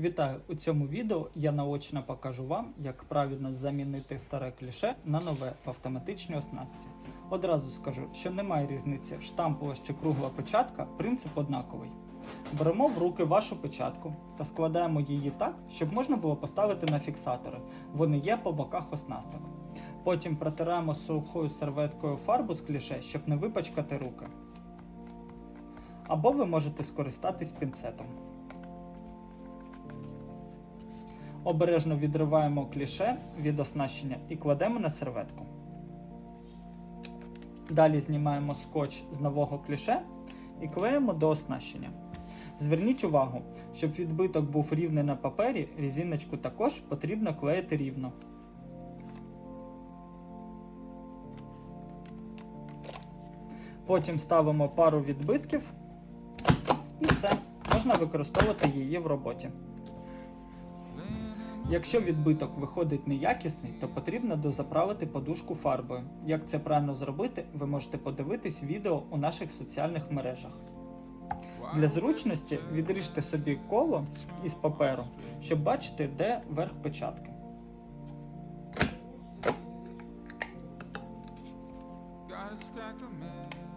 Вітаю! У цьому відео я наочно покажу вам, як правильно замінити старе кліше на нове в автоматичній оснастці. Одразу скажу, що немає різниці штампова чи кругла печатка, принцип однаковий. Беремо в руки вашу печатку та складаємо її так, щоб можна було поставити на фіксатори. Вони є по боках оснасток. Потім протираємо сухою серветкою фарбу з кліше, щоб не випачкати руки. Або ви можете скористатись пінцетом. Обережно відриваємо кліше від оснащення і кладемо на серветку. Далі знімаємо скотч з нового кліше і клеїмо до оснащення. Зверніть увагу, щоб відбиток був рівний на папері, різиночку також потрібно клеїти рівно. Потім ставимо пару відбитків і все, можна використовувати її в роботі. Якщо відбиток виходить неякісний, то потрібно дозаправити подушку фарбою. Як це правильно зробити, ви можете подивитись відео у наших соціальних мережах. Для зручності відріжте собі коло із паперу, щоб бачити, де верх печатки. Got a stack of mail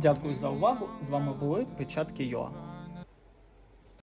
Дякую за увагу! З вами були Печатки ЮА.